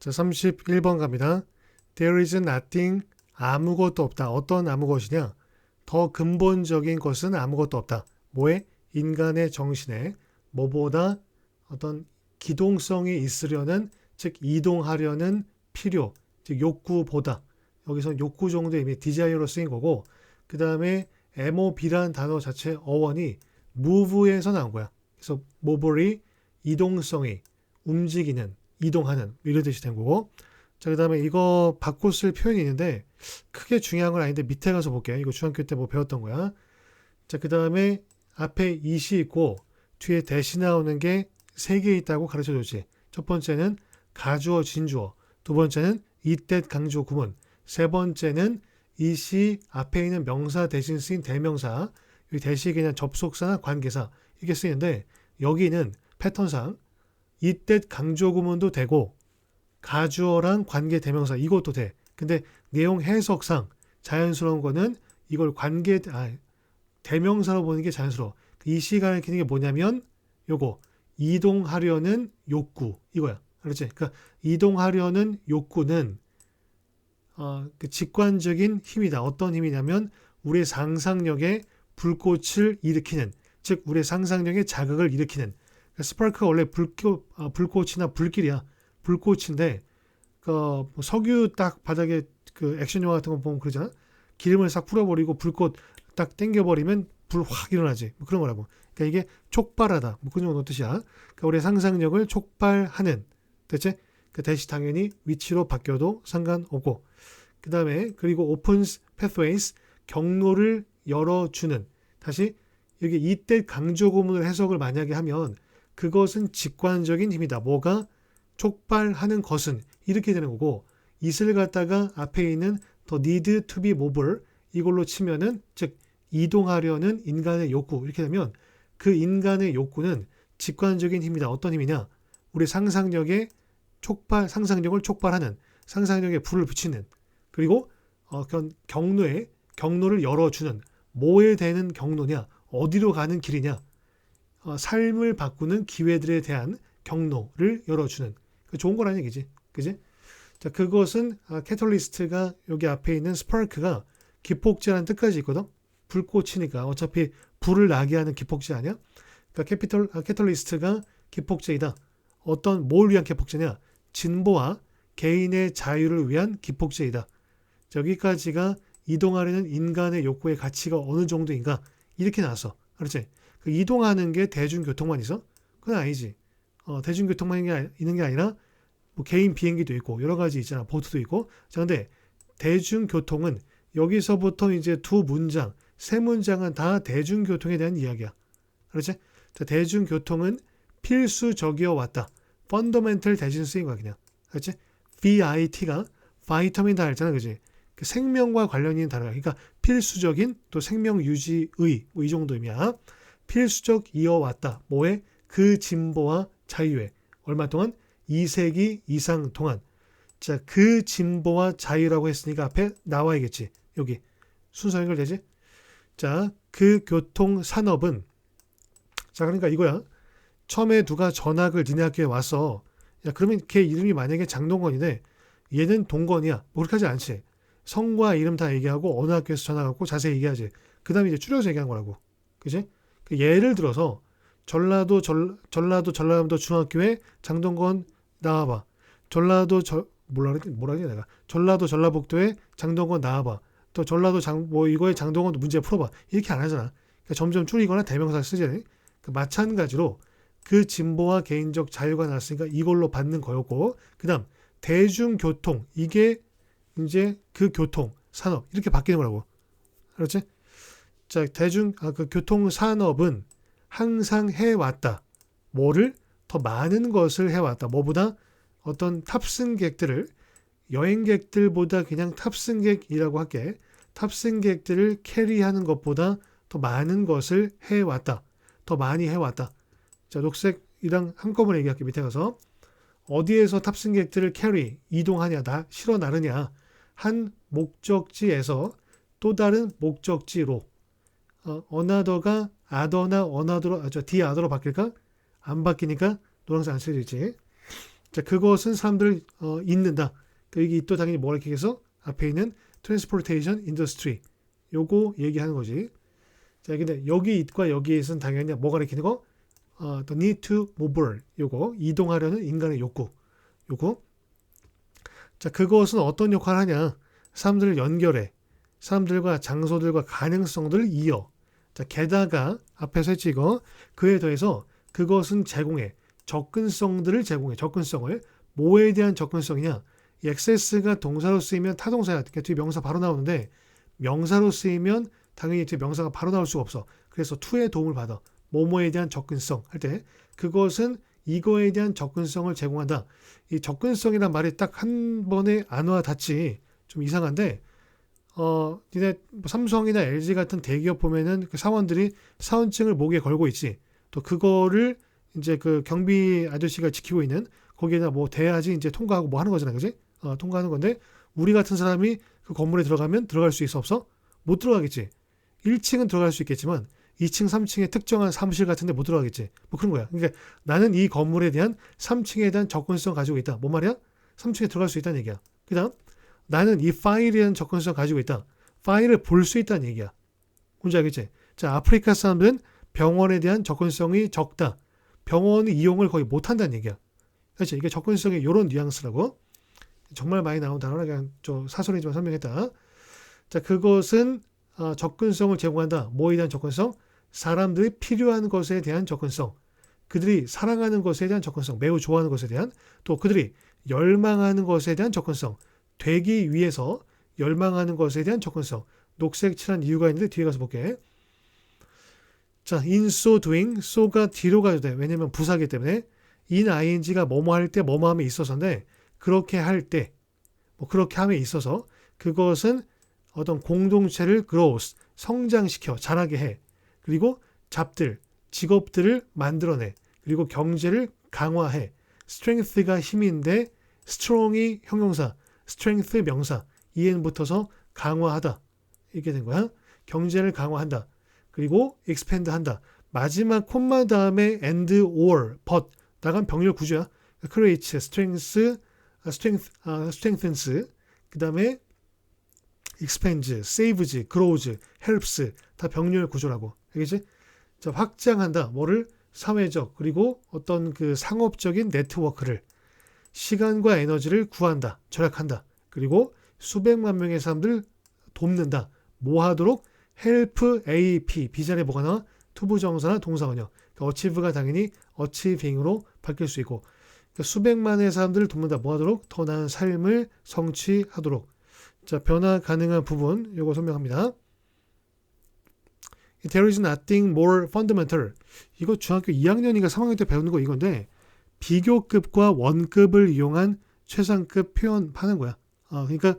자, 31번 갑니다. There is nothing 아무것도 없다. 어떤 아무것이냐? 더 근본적인 것은 아무것도 없다. 뭐에? 인간의 정신에 뭐보다 어떤 기동성이 있으려는 즉 이동하려는 필요, 즉 욕구보다 여기서 욕구 정도 이미 디자이어로 쓰인 거고 그 다음에 MOB라는 단어 자체 어원이 move에서 나온 거야. 그래서 move이 이동성이 움직이는 이동하는 이런 뜻이 된 거고 자, 그 다음에 이거 바꿔 쓸 표현이 있는데 크게 중요한 건 아닌데 밑에 가서 볼게요. 이거 중학교 때 뭐 배웠던 거야. 자, 그 다음에 앞에 이시 있고 뒤에 대시 나오는 게 세 개 있다고 가르쳐 줬지. 첫 번째는 가주어, 진주어. 두 번째는 이때 강조 구문. 세 번째는 이시 앞에 있는 명사 대신 쓰인 대명사. 이 대시에 그냥 접속사나 관계사. 이게 쓰이는데 여기는 패턴상 이때 강조 구문도 되고 가주어랑 관계 대명사 이것도 돼. 근데 내용 해석상 자연스러운 거는 이걸 관계 아, 대명사로 보는 게 자연스러워. 이 시간을 키는 게 뭐냐면 요거 이동하려는 욕구 이거야. 그렇지? 그러니까 이동하려는 욕구는 어, 그 직관적인 힘이다. 어떤 힘이냐면 우리의 상상력에 불꽃을 일으키는 즉 우리의 상상력에 자극을 일으키는 스파크가 원래 불꽃, 아, 불꽃이나 불길이야. 불꽃인데 그뭐 석유 딱 바닥에 그 액션 영화 같은 거 보면 그러잖아. 기름을 싹 풀어버리고 불꽃 딱 땡겨버리면 불 확 일어나지. 뭐 그런 거라고. 그러니까 이게 촉발하다. 뭐 그런 정도 뜻이야. 그러니까 우리의 상상력을 촉발하는. 됐지? 그 대시 당연히 위치로 바뀌어도 상관없고. 그 다음에 그리고 opens pathways 경로를 열어주는. 다시 여기 이때 강조 구문을 해석을 만약에 하면 그것은 직관적인 힘이다. 뭐가 촉발하는 것은 이렇게 되는 거고 이슬 갖다가 앞에 있는 더 need to be mobile 이걸로 치면은 즉 이동하려는 인간의 욕구 이렇게 되면 그 인간의 욕구는 직관적인 힘이다. 어떤 힘이냐? 우리 상상력에 촉발 상상력을 촉발하는 상상력에 불을 붙이는 그리고 어, 경로에 경로를 열어주는 뭐에 대는 경로냐? 어디로 가는 길이냐? 어, 삶을 바꾸는 기회들에 대한 경로를 열어주는 그 좋은 거라는 얘기지. 그지? 자, 그것은 아, 캐톨리스트가 여기 앞에 있는 스파크가 기폭제라는 뜻까지 있거든. 불꽃이니까 어차피 불을 나게 하는 기폭제 아니야? 그러니까 캐피톨 아, 캐톨리스트가 기폭제이다. 어떤 뭘 위한 기폭제냐? 진보와 개인의 자유를 위한 기폭제이다. 여기까지가 이동하려는 인간의 욕구의 가치가 어느 정도인가 이렇게 나왔어. 그렇지? 그 이동하는 게 대중교통만 있어? 그건 아니지. 어, 대중교통만 있는 게 아니라 뭐 개인 비행기도 있고 여러 가지 있잖아. 보트도 있고. 자, 근데 대중교통은 여기서부터 이제 두 문장, 세 문장은 다 대중교통에 대한 이야기야. 그렇지? 자, 대중교통은 필수적이어 왔다. 펀더멘털 대신 쓰인 거야, 그냥. 그렇지? VIT가 바이터민다 했잖아, 그지? 그 생명과 관련 있는 단어야. 그러니까 필수적인 또 생명 유지의 뭐 이 정도 의미야. 필수적 이어왔다. 뭐에? 그 진보와 자유에. 얼마 동안? 2세기 이상 동안. 자, 그 진보와 자유라고 했으니까 앞에 나와야겠지. 여기. 순서 연결되지? 자, 그 교통 산업은 자, 그러니까 이거야. 처음에 누가 전학을 니네 학교에 왔어. 야, 그러면 걔 이름이 만약에 장동건인데 얘는 동건이야. 뭐 그렇게 하지 않지. 성과 이름 다 얘기하고 어느 학교에서 전학 왔고 자세히 얘기하지. 그 다음에 이제 줄여서 얘기한 거라고. 그지? 그 예를 들어서 전라도 전, 전라도 전라남도 중학교에 장동건 나와봐. 전라도 저 그랬지 뭐라 그랬지 내가 전라도 전라북도에 장동건 나와봐. 또 전라도 장 뭐 이거에 장동건 문제 풀어봐. 이렇게 안 하잖아. 그러니까 점점 줄이거나 대명사 쓰지. 그러니까 마찬가지로 그 진보와 개인적 자유가 나왔으니까 이걸로 받는 거였고 그다음 대중교통 이게 이제 그 교통 산업 이렇게 바뀌는 거라고. 그렇지? 자 대중 아 그 교통 산업은 항상 해 왔다. 뭐를 더 많은 것을 해 왔다. 뭐보다 어떤 탑승객들을 여행객들보다 그냥 탑승객이라고 할게. 탑승객들을 캐리하는 것보다 더 많은 것을 해 왔다. 더 많이 해 왔다. 자, 녹색이랑 한꺼번에 얘기할게. 밑에 가서. 어디에서 탑승객들을 캐리, 이동하냐, 나, 실어 나르냐. 한 목적지에서 또 다른 목적지로. 어, 어나더가 아더나 어나더로, 아, 저, 디 아더로 바뀔까? 안 바뀌니까 노란색 안 쓰여있지. 자, 그것은 사람들 어, 있는다. 그 여기 또 당연히 뭐라 이렇게 해서 앞에 있는 transportation industry 요거 얘기하는 거지. 자, 근데 여기 it과 여기에서는 당연히 뭐가 가리키는 거? 어, the need to move 요거 이동하려는 인간의 욕구. 요거. 자, 그것은 어떤 역할을 하냐? 사람들을 연결해. 사람들과 장소들과 가능성들을 이어. 자, 게다가 앞에서 했지 이거. 그에 더해서 그것은 제공해. 접근성들을 제공해. 접근성을. 뭐에 대한 접근성이냐? 이 access가 동사로 쓰이면 타동사야. 그러니까 뒤에 명사 바로 나오는데 명사로 쓰이면 당연히 뒤에 명사가 바로 나올 수가 없어. 그래서 to의 도움을 받아. 뭐뭐에 대한 접근성 할 때 그것은 이거에 대한 접근성을 제공한다. 이 접근성이란 말이 딱 한 번에 안 와 닿지 좀 이상한데 어 니네 뭐 삼성이나 LG 같은 대기업 보면은 그 사원들이 사원증을 목에 걸고 있지. 또 그거를 이제 그 경비 아저씨가 지키고 있는 거기에다 뭐 대야지 이제 통과하고 뭐 하는 거잖아, 그지? 어, 통과하는 건데 우리 같은 사람이 그 건물에 들어가면 들어갈 수 있어 없어? 못 들어가겠지. 1층은 들어갈 수 있겠지만 2층, 3층의 특정한 사무실 같은데 못 들어가겠지. 뭐 그런 거야. 그러니까 나는 이 건물에 대한 3층에 대한 접근성 가지고 있다. 뭔 말이야? 3층에 들어갈 수 있다는 얘기야. 그다음 나는 이 파일에 대한 접근성 가지고 있다. 파일을 볼 수 있다는 얘기야. 뭔지 알겠지? 자, 아프리카 사람들은 병원에 대한 접근성이 적다. 병원 이용을 거의 못 한다는 얘기야. 그렇지? 이게 접근성의 이런 뉘앙스라고. 정말 많이 나온 단어라 그냥 저 사설이지만 설명했다. 자, 그것은 어, 접근성을 제공한다. 뭐에 대한 접근성? 사람들이 필요한 것에 대한 접근성. 그들이 사랑하는 것에 대한 접근성. 매우 좋아하는 것에 대한 또 그들이 열망하는 것에 대한 접근성. 되기 위해서 열망하는 것에 대한 접근성. 녹색 칠한 이유가 있는데 뒤에 가서 볼게. 자, in so doing, so가 뒤로 가도 돼. 왜냐면 부사기 때문에 in ing가 뭐뭐 할 때 뭐뭐 함에 있어서인데 그렇게 할 때, 뭐 그렇게 함에 있어서 그것은 어떤 공동체를 growth, 성장시켜, 자라게 해. 그리고 잡들, 직업들을 만들어내. 그리고 경제를 강화해. strength가 힘인데 strong이 형용사, strength 명사, en 붙어서 강화하다. 이렇게 된 거야. 경제를 강화한다. 그리고 expand 한다. 마지막 콤마 다음에 and or but 나간 병렬 구조야. create, strength, strength, 아, strengthens. 그다음에 expands, saves, grows, helps 다 병렬 구조라고. 알겠지? 자, 확장한다. 뭐를 사회적 그리고 어떤 그 상업적인 네트워크를 시간과 에너지를 구한다. 절약한다. 그리고 수백만 명의 사람들 돕는다. 뭐 하도록 help AP 비자리에 뭐가 나와? 투부 정사나 동사원형. 그러니까 achieve가 당연히 achieving으로 바뀔 수 있고 그러니까 수백만의 사람들을 돕는다. 뭐 하도록? 더 나은 삶을 성취하도록. 자, 변화 가능한 부분 요거 설명합니다. There is nothing more fundamental. 이거 중학교 2학년인가 3학년 때 배우는 거 이건데 비교급과 원급을 이용한 최상급 표현하는 거야. 어, 그러니까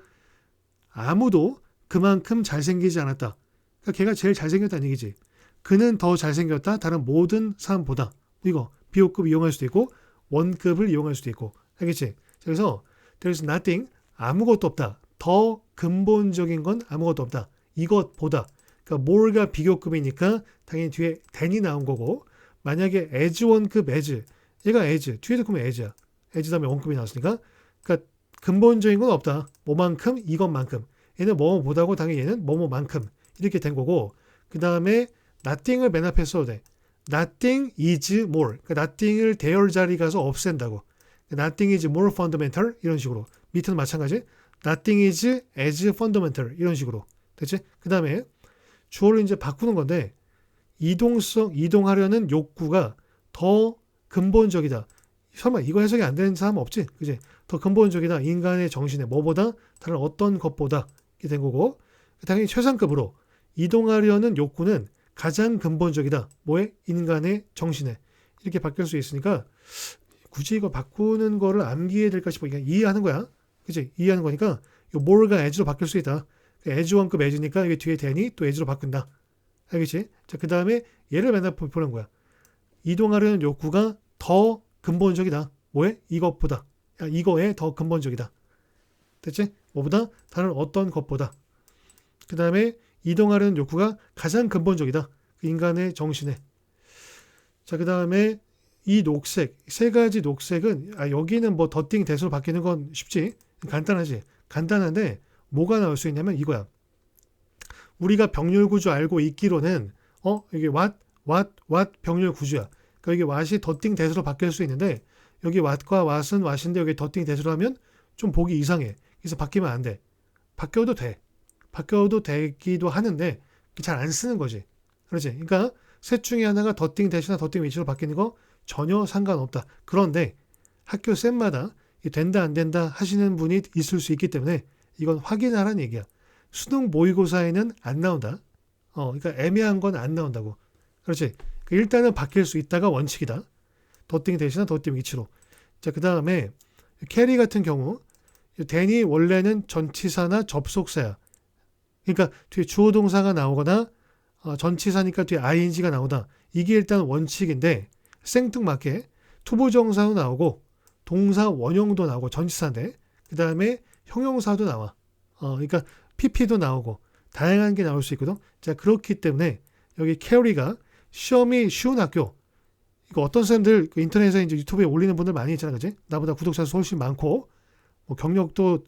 아무도 그만큼 잘생기지 않았다. 그러니까 걔가 제일 잘생겼다는 얘기지. 그는 더 잘생겼다. 다른 모든 사람보다. 이거 비교급 이용할 수도 있고 원급을 이용할 수도 있고. 알겠지? 그래서 there is nothing 아무것도 없다. 더 근본적인 건 아무것도 없다. 이것보다 그러니까 more가 비교급이니까 당연히 뒤에 than이 나온 거고 만약에 as 원급 as 얘가 as 뒤에도 그러면 as야. as 다음에 원급이 나왔으니까 그러니까 근본적인 건 없다. 뭐만큼 이것만큼 얘는 뭐뭐보다고 당연히 얘는 뭐뭐만큼 이렇게 된 거고 그 다음에 nothing을 맨 앞에 써도 돼. nothing is more. 그러니까 nothing을 대열 자리 가서 없앤다고. nothing is more fundamental 이런 식으로 밑에는 마찬가지. nothing is as fundamental 이런 식으로 됐지? 그 다음에 주어를 이제 바꾸는 건데 이동성 이동하려는 욕구가 더 근본적이다. 설마 이거 해석이 안 되는 사람 없지? 그지? 더 근본적이다. 인간의 정신에 뭐보다 다른 어떤 것보다 이렇게 된 거고 당연히 최상급으로 이동하려는 욕구는 가장 근본적이다. 뭐에? 인간의 정신에 이렇게 바뀔 수 있으니까 굳이 이거 바꾸는 거를 암기해야 될까 싶어. 그냥 이해하는 거야. 그지? 이해하는 거니까 이 more가 as로 바뀔 수 있다. as 원급 as니까 이게 뒤에 대니 또 as로 바꾼다. 알겠지? 자, 그 다음에 얘를 맨날 보는 거야. 이동하려는 욕구가 더 근본적이다. 뭐에? 이것보다. 야, 이거에 더 근본적이다. 됐지? 뭐보다? 다른 어떤 것보다. 그 다음에 이동하려는 욕구가 가장 근본적이다. 그 인간의 정신에. 자, 그 다음에 이 녹색 세 가지 녹색은 아, 여기는 뭐 더띵 대수로 바뀌는 건 쉽지 간단하지 간단한데 뭐가 나올 수 있냐면 이거야 우리가 병렬 구조 알고 있기로는 어 이게 what what what 병렬 구조야 그러니까 이게 what이 더띵 대수로 바뀔 수 있는데 여기 what과 what은 what인데 여기 더띵 대수로 하면 좀 보기 이상해 그래서 바뀌면 안 돼 바뀌어도 돼 바뀌어도 되기도 하는데 잘 안 쓰는 거지 그렇지 그러니까 셋 중에 하나가 더띵 대시나 더띵 위치로 바뀌는 거 전혀 상관없다. 그런데 학교 쌤마다 이 된다 안 된다 하시는 분이 있을 수 있기 때문에 이건 확인하라는 얘기야. 수능 모의고사에는 안 나온다. 어, 그러니까 애매한 건 안 나온다고. 그렇지. 그 일단은 바뀔 수 있다가 원칙이다. 더띵 대신에 더띵 위치로. 자, 그 다음에 캐리 같은 경우 댄이 원래는 전치사나 접속사야. 그러니까 뒤에 주어 동사가 나오거나 어, 전치사니까 뒤에 ing가 나오다. 이게 일단 원칙인데 생뚱맞게 투부정사도 나오고 동사 원형도 나오고 전치사인데 그 다음에 형용사도 나와. 어, 그러니까 pp도 나오고 다양한 게 나올 수 있거든. 자 그렇기 때문에 여기 캐리가 시험이 쉬운 학교. 이거 어떤 사람들 그 인터넷에 이제 유튜브에 올리는 분들 많이 있잖아, 그지? 나보다 구독자 수 훨씬 많고 뭐 경력도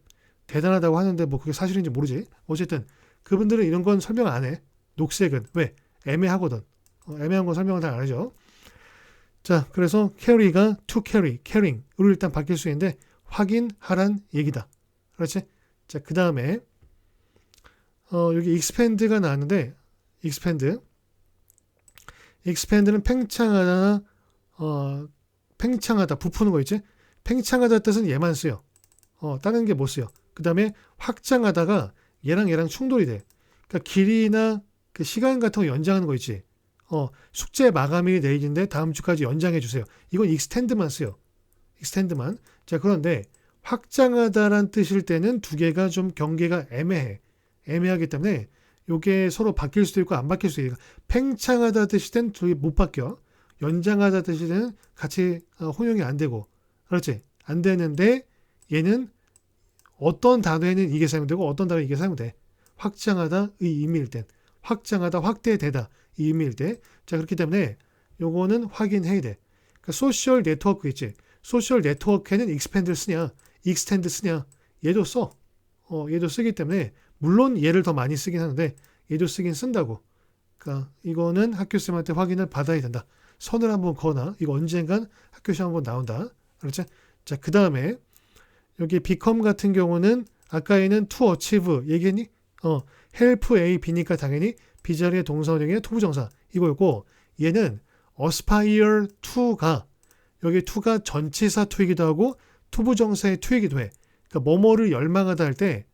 대단하다고 하는데 뭐 그게 사실인지 모르지. 어쨌든 그분들은 이런 건 설명 안 해. 녹색은 왜 애매하거든. 어, 애매한 건 설명을 잘 안 하죠. 자, 그래서 carry가 to carry, carrying으로 일단 바뀔 수 있는데 확인하란 얘기다. 그렇지? 자, 그 다음에 어, 여기 expand가 나왔는데 expand, expand는 팽창하다, 어, 팽창하다, 부푸는 거 있지? 팽창하다 뜻은 얘만 쓰여. 어, 다른 게 못 쓰여. 그 다음에 확장하다가 얘랑 얘랑 충돌이 돼. 그러니까 길이나 그 시간 같은 거 연장하는 거 있지. 어, 숙제 마감일이 내일인데 다음 주까지 연장해 주세요. 이건 익스텐드만 쓰요. 익스텐드만. 자, 그런데 확장하다란 뜻일 때는 두 개가 좀 경계가 애매해. 애매하기 때문에 요게 서로 바뀔 수도 있고 안 바뀔 수도 있고 팽창하다 뜻일 땐 둘이 못 바뀌어. 연장하다 뜻일 때는 같이 어, 혼용이 안 되고. 그렇지? 안 되는데 얘는 어떤 단어에는 이게 사용되고 어떤 단어에 이게 사용돼. 확장하다 의 의미일 땐. 확장하다, 확대되다. 이 의미일 때. 자, 그렇기 때문에 요거는 확인해야 돼. 그러니까 소셜 네트워크 있지. 소셜 네트워크에는 익스펜드를 쓰냐, 익스텐드 쓰냐. 얘도 써. 어, 얘도 쓰기 때문에 물론 얘를 더 많이 쓰긴 하는데 얘도 쓰긴 쓴다고. 그러니까 이거는 학교 쌤한테 확인을 받아야 된다. 선을 한번 그어놔. 이거 언젠간 학교 시험 한번 나온다. 그렇지? 자, 그 다음에 여기 become 같은 경우는 아까 얘는 to achieve 얘기했니? 어, help A, B니까 당연히 B 자리의 동사원형의 투부정사 이거였고 얘는 aspire to가 여기 to가 전치사 to이기도 하고 투부정사의 to이기도 해. 그러니까 뭐뭐를 열망하다 할때 아,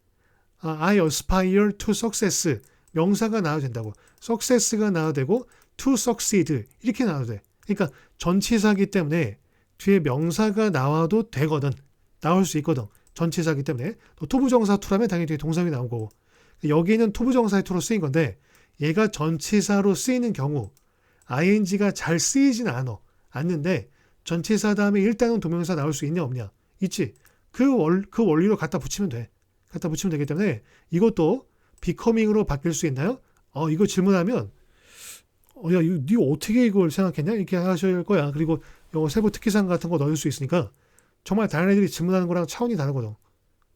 I aspire to success 명사가 나와도 된다고. success가 나와도 되고 to succeed 이렇게 나와도 돼. 그러니까 전치사기 때문에 뒤에 명사가 나와도 되거든. 나올 수 있거든. 전치사기 때문에 또 투부정사 to라면 당연히 뒤에 동사이 나온 거고 여기는 투부정사의 to로 쓰인 건데 얘가 전치사로 쓰이는 경우 ing가 잘 쓰이지는 않아. 않는데 전치사 다음에 일단은 동명사 나올 수 있냐 없냐? 있지. 그, 월, 그 원리로 갖다 붙이면 돼. 갖다 붙이면 되기 때문에 이것도 becoming으로 바뀔 수 있나요? 어, 이거 질문하면 어, 야, 이거 네 어떻게 이걸 생각했냐? 이렇게 하실 거야. 그리고 요 세부 특기상 같은 거 넣을 수 있으니까 정말 다른 애들이 질문하는 거랑 차원이 다르거든.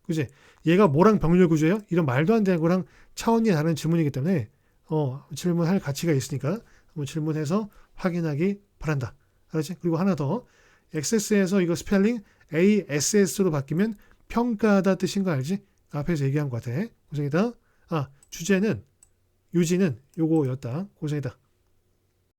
그지? 얘가 뭐랑 병렬 구조예요? 이런 말도 안 되는 거랑 차원이 다른 질문이기 때문에 어, 질문할 가치가 있으니까 한번 질문해서 확인하기 바란다. 알았지? 그리고 하나 더. XS에서 이거 스펠링 ASS로 바뀌면 평가하다 뜻인 거 알지? 앞에서 얘기한 것 같아. 고생이다. 아, 주제는 유지는 요거였다. 고생이다.